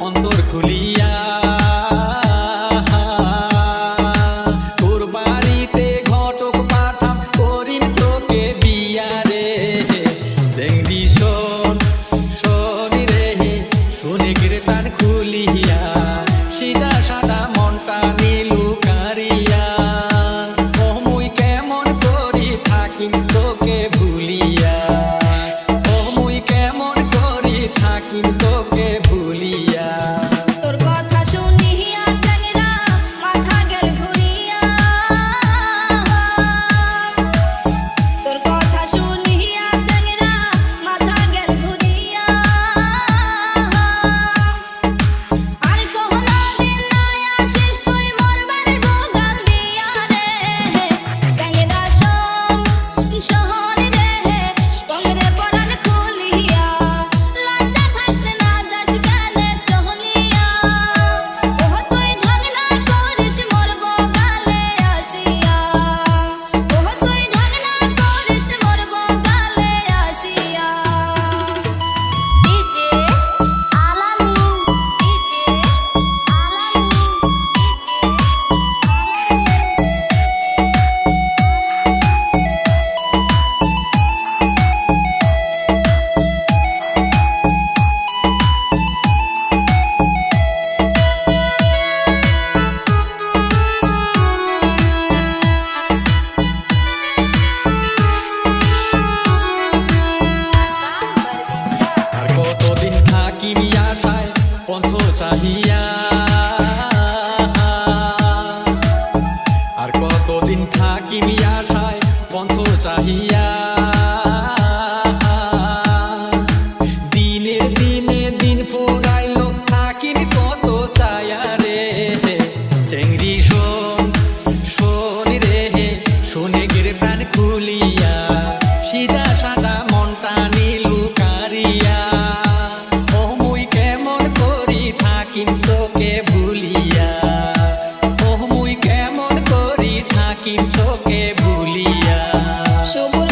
অন্তর খুলিয়া, তোর বাড়িতে ঘটক পাঠাম করিম তোকে বিয়া রে। চেংড়ি শোন শোন রে, শুনে কীর্তন খুলিয়া, সিধা সাদা মনটা নীলু কারিয়া। ও কেমন করি থাকিম তোকে ভুলিয়া। ও কেমন করি থাকিম তোকে show.